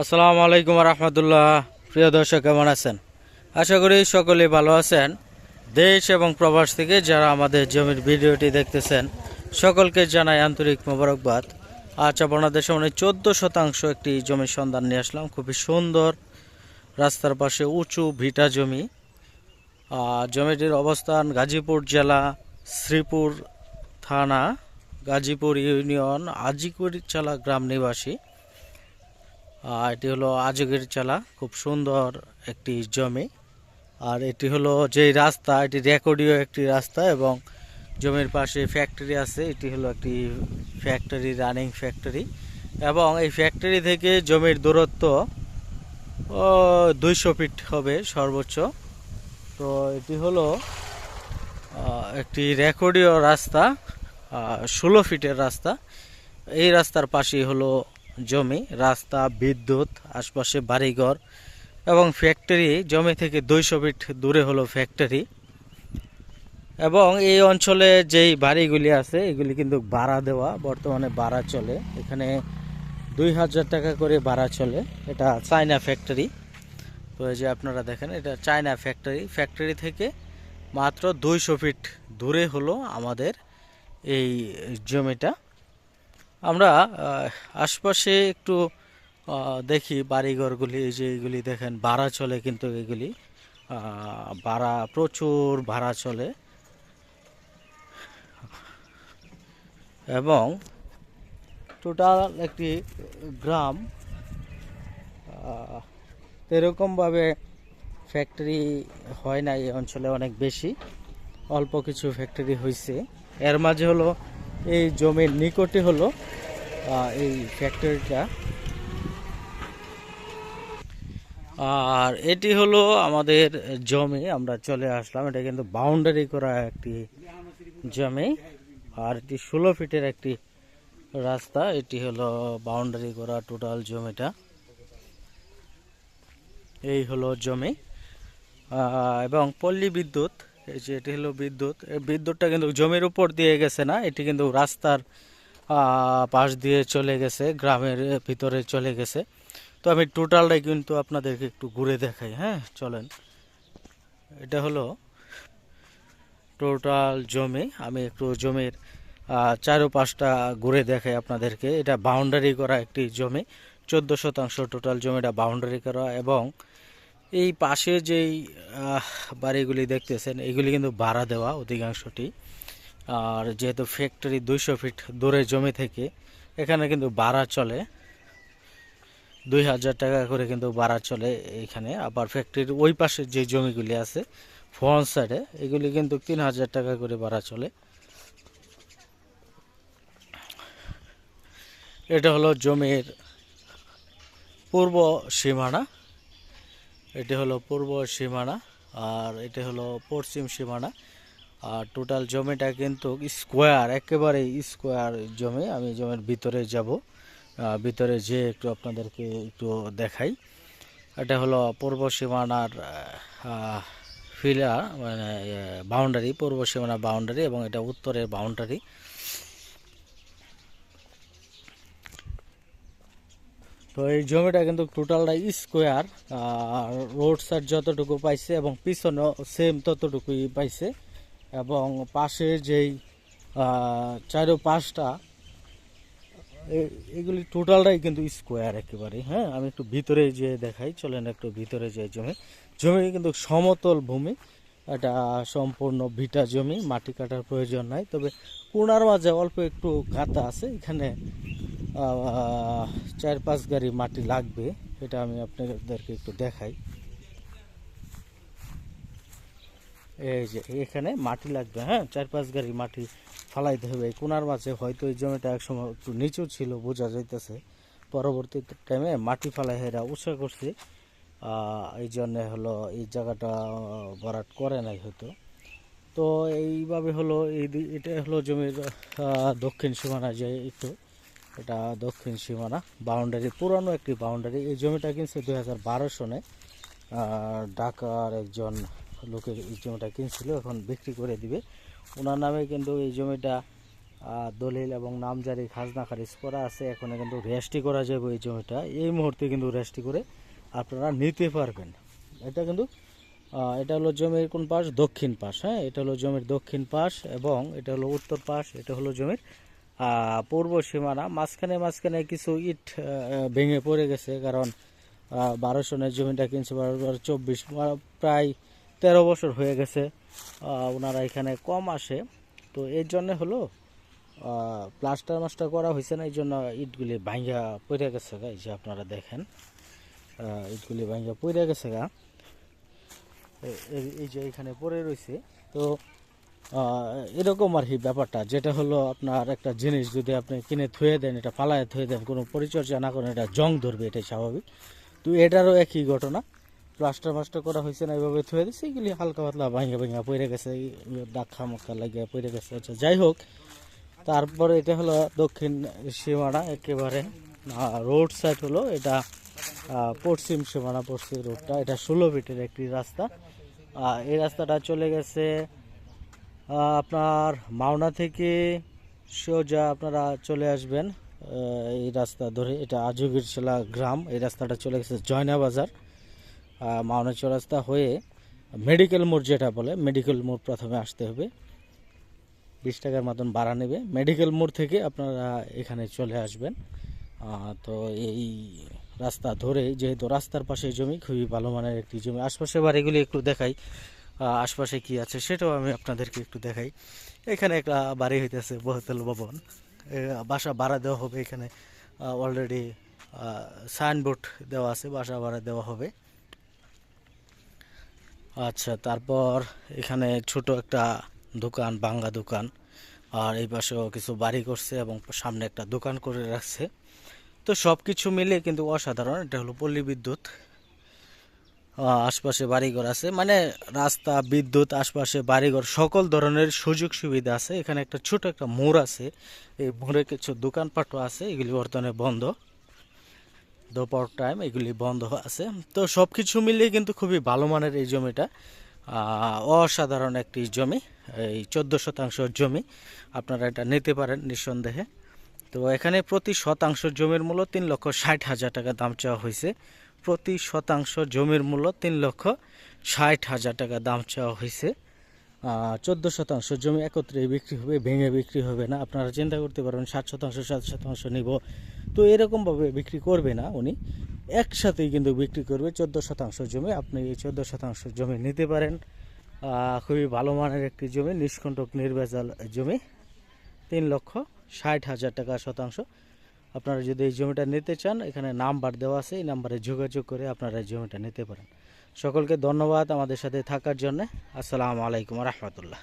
আসসালামু আলাইকুম রহমতুল্লাহ। প্রিয় দর্শক, কেমন আছেন? আশা করি সকলেই ভালো আছেন। দেশ এবং প্রবাস থেকে যারা আমাদের জমির ভিডিওটি দেখতেছেন, সকলকে জানাই আন্তরিক মোবারকবাদ। আজ আপনাদের সামনে চোদ্দ শতাংশ একটি জমির সন্ধান নিয়ে আসলাম। খুবই সুন্দর, রাস্তার পাশে উঁচু ভিটা জমি। জমিটির অবস্থান গাজীপুর জেলা, শ্রীপুর থানা, গাজীপুর ইউনিয়ন আজিকুড়িচালা গ্রাম নিবাসী। এটি হলো আজগের চালা, খুব সুন্দর একটি জমি। আর এটি হলো যেই রাস্তা, এটি রেকর্ডীয় একটি রাস্তা এবং জমির পাশে ফ্যাক্টরি আছে, এটি হলো একটি ফ্যাক্টরি রানিং ফ্যাক্টরি এবং এই ফ্যাক্টরি থেকে জমির দূরত্ব দুইশো ফিট হবে সর্বোচ্চ। তো এটি হলো একটি রেকর্ডীয় রাস্তা ষোলো ফিটের রাস্তা। এই রাস্তার পাশেই হলো জমি, রাস্তা, বিদ্যুৎ, আশপাশে বাড়িঘর এবং ফ্যাক্টরি। জমি থেকে দুইশো ফিট দূরে হলো ফ্যাক্টরি। এবং এই অঞ্চলে যেই বাড়িগুলি আছে, এগুলি কিন্তু ভাড়া দেওয়া। বর্তমানে ভাড়া চলে। এখানে দুই হাজার টাকা করে ভাড়া চলে। এটা চায়না ফ্যাক্টরি। তো এই যে আপনারা দেখেন, এটা চায়না ফ্যাক্টরি। ফ্যাক্টরি থেকে মাত্র দুইশো ফিট দূরে হলো আমাদের এই জমিটা। আমরা আশপাশে একটু দেখি বাড়িঘরগুলি যে এগুলি দেখেন, ভাড়া চলে কিন্তু এগুলি। ভাড়া প্রচুর, ভাড়া চলে। এবং টোটাল একটি গ্রাম এরকমভাবে ফ্যাক্টরি হয় না এই অঞ্চলে অনেক বেশি। অল্প কিছু ফ্যাক্টরি হয়েছে এর মাঝে হলো এই জমির নিকটে হলো এই ফ্যাক্টরিটা আর এটি হলো আমাদের জমি, আমরা চলে আসলাম। এটা কিন্তু বাউন্ডারি করা একটি জমি। আর এটি ষোলো ফিটের একটি রাস্তা। এটি হলো বাউন্ডারি করা টোটাল জমিটা। এই হলো জমি। এবং পল্লী বিদ্যুৎ। এই যে এটি হলো বিদ্যুৎ। এই বিদ্যুৎটা কিন্তু জমির উপর দিয়ে গেছে না, এটি কিন্তু রাস্তার পাশ দিয়ে চলে গেছে, গ্রামের ভিতরে চলে গেছে। তো আমি টোটালটাই কিন্তু আপনাদেরকে একটু ঘুরে দেখাই হ্যাঁ চলেন। এটা হলো টোটাল জমি, আমি একটু জমির চারোপাশটা ঘুরে দেখাই আপনাদেরকে। এটা বাউন্ডারি করা একটি জমি, চোদ্দ শতাংশ টোটাল জমিটা বাউন্ডারি করা এবং এই পাশে যেই বাড়িগুলি দেখতেছেন, এগুলি কিন্তু ভাড়া দেওয়া অধিকাংশটি। আর যেহেতু ফ্যাক্টরি দুইশো ফিট দূরে জমি থেকে, এখানে কিন্তু ভাড়া চলে। দুই হাজার টাকা করে কিন্তু ভাড়া চলে এখানে। আবার ফ্যাক্টরির ওই পাশে যে জমিগুলি আছে ফ্রন্ট সাইডে এগুলি কিন্তু তিন হাজার টাকা করে ভাড়া চলে। এটা হলো জমির পূর্ব সীমানা। এটি হলো পূর্ব সীমানা আর এটি হলো পশ্চিম সীমানা। আর টোটাল জমিটা কিন্তু স্কোয়ার একেবারে স্কোয়ার জমি। আমি জমির ভিতরে যাব ভিতরে যে একটু আপনাদেরকে একটু দেখাই। এটা হলো পূর্ব সীমানার ফিলা মানে বাউন্ডারি পূর্ব সীমানা বাউন্ডারি এবং এটা উত্তরের বাউন্ডারি তো এই জমিটা কিন্তু টোটালটা স্কোয়ার রোড সাইড যতটুকু পাইছে এবং পিছনেও সেম ততটুকুই পাইছে। এবং পাশে যেই আহ, চারো পাঁচটা এগুলি টোটালটাই কিন্তু স্কোয়ার একেবারে হ্যাঁ? আমি একটু ভিতরে যে দেখাই চলেন একটু ভিতরে যে জমি। জমি কিন্তু সমতল ভূমি এটা সম্পূর্ণ ভিটা জমি মাটি কাটার প্রয়োজন নাই। তবে কোনার মাঝে অল্প একটু কাতা আছে এখানে চার পাঁচ গাড়ি মাটি লাগবে, এটা আমি আপনাদেরকে একটু দেখাই। এই যে, এখানে মাটি লাগবে হ্যাঁ? চার পাঁচ গাড়ি মাটি ফালাইতে হবে। কোনার মাঝে হয়তো এই জমিটা একসময় একটু নিচু ছিল, বোঝা যাইতেছে। পরবর্তী টাইমে মাটি ফালাই হেরা উৎসাহ করছে। এই জন্যে হলো এই জায়গাটা বরাট করে নাই হয়তো। তো এইভাবে হলো, এই এটা হলো জমির দক্ষিণ সীমানা যে একটু এটা দক্ষিণ সীমানা বাউন্ডারি পুরানো একটি বাউন্ডারি এই জমিটা কিনছে দুই হাজার বারো সনে। ঢাকার একজন লোকের এই জমিটা কিনছিল, এখন বিক্রি করে দিবে। ওনার নামে কিন্তু এই জমিটা দলিল এবং নামজারি খাজনা খারিজ করা আছে। এখন কিন্তু রেস্টি করা যাবে এই জমিটা। এই মুহূর্তে কিন্তু রেস্টি করে আপনারা নিতে পারবেন। এটা কিন্তু এটা হলো জমির কোন পাশ? দক্ষিণ পাশ। হ্যাঁ এটা হলো জমির দক্ষিণ পাশ এবং এটা হলো উত্তর পাশ। এটা হলো জমির পূর্ব সীমানা, মাঝখানে মাঝখানে কিছু ইট ভেঙে পড়ে গেছে, কারণ বারো সনের জমিটা কিনছে বারো চব্বিশ প্রায় তেরো বছর হয়ে গেছে ওনারা এখানে কম আসে। তো এর জন্য হলো প্লাস্টার মাস্টার করা হয়েছে না এই জন্য ইটগুলি ভাঙ্গা পড়ে গেছে গা, এই যে আপনারা দেখেন ইটগুলি ভাঙ্গা পড়ে গেছে গা। এই যে এখানে পড়ে রয়েছে, তো এরকম আর কি ব্যাপারটা, যেটা হলো আপনার একটা জিনিস যদি আপনি কিনে থুয়ে দেন, এটা পালায় থুয়ে দেন, কোনো পরিচর্যা না করেন এটা জং ধরবে, এটাই স্বাভাবিক। তো এটারও একই ঘটনা, প্লাস্টার মাস্টার করা হয়েছে না এইভাবে থুয়ে দিচ্ছে এগুলি হালকা পাতলা ভাঙা ভাঙা পড়ে গেছে দাক্ষা মাখা লাগিয়ে পড়ে গেছে আচ্ছা যাই হোক। তারপরে এটা হলো দক্ষিণ সীমানা, একেবারে রোড সাইড হলো এটা পশ্চিম সীমানা, পশ্চিম রোডটা এটা ষোলো ফিটের একটি রাস্তা। এই রাস্তাটা চলে গেছে আপনার মাওনা থেকে সোজা আপনারা চলে আসবেন এই রাস্তা ধরে, এটা আজুগিরশলা গ্রাম, এই রাস্তাটা চলে গেছে জয়না বাজার। মাওনা চৌরাস্তা হয়ে মেডিকেল মোড় যেটা বলে, মেডিকেল মোড় প্রথমে আসতে হবে। বিশ টাকার মতন ভাড়া নেবে। মেডিকেল মোড় থেকে আপনারা এখানে চলে আসবেন। তো এই রাস্তা ধরে, যেহেতু রাস্তার পাশে জমি, খুবই ভালো মানের একটি জমি। আশপাশে বাড়িগুলি একটু দেখাই। আশপাশে কি আছে সেটাও আমি আপনাদেরকে একটু দেখাই। এখানে একটা বাড়ি হইতেছে বহুতল ভবন। বাসা ভাড়া দেওয়া হবে এখানে। অলরেডি সাইনবোর্ড দেওয়া আছে, বাসা ভাড়া দেওয়া হবে। আচ্ছা তারপর এখানে ছোট একটা দোকান বাঙ্গা দোকান। আর এই পাশেও কিছু বাড়ি করছে এবং সামনে একটা দোকান করে রাখছে। তো সব কিছু মিলে কিন্তু অসাধারণ। এটা হলো পল্লী বিদ্যুৎ। আশপাশে বাড়িঘর আছে। মানে রাস্তা, বিদ্যুৎ, আশপাশে বাড়িঘর, সকল ধরনের সুযোগ সুবিধা আছে। এখানে একটা ছোট একটা মোড় আছে। এই মোড়ে কিছু দোকানপাটও আছে, এগুলি বর্তমানে বন্ধ। দুপুর টাইম এগুলি বন্ধ আছে। তো সব কিছু মিলিয়ে কিন্তু খুবই ভালো মানের এই জমিটা। অসাধারণ একটি জমি, এই চোদ্দ শতাংশ জমি। আপনারা এটা নিতে পারেন নিঃসন্দেহে। তো এখানে প্রতি শতাংশ জমির মূল্য তিন লক্ষ ষাট হাজার টাকা দাম চাওয়া হয়েছে। প্রতি শতাংশ জমির মূল্য তিন লক্ষ ষাট হাজার টাকা দাম চাওয়া হয়েছে। চোদ্দ শতাংশ জমি একত্রে বিক্রি হবে, ভেঙে বিক্রি হবে না। আপনারা চিন্তা করতে পারবেন, ষাট শতাংশ সাত শতাংশ নিব। তো এরকমভাবে বিক্রি করবে না উনি। একসাথেই কিন্তু বিক্রি করবে চোদ্দ শতাংশ জমি। আপনি এই চোদ্দ শতাংশ জমি নিতে পারেন। খুবই ভালো মানের একটি জমি, নিষ্কণ্টক নির্ভেজাল জমি। তিন লক্ষ ষাট হাজার টাকা শতাংশ আপনারা যদি এই জমিটা নিতে চান, এখানে নাম্বার দেওয়া আছে, এই নাম্বারে যোগাযোগ করে আপনারা এই জমিটা নিতে পারেন। সকলকে ধন্যবাদ আমাদের সাথে থাকার জন্য। আসসালামু আলাইকুম রহমতুল্লাহ।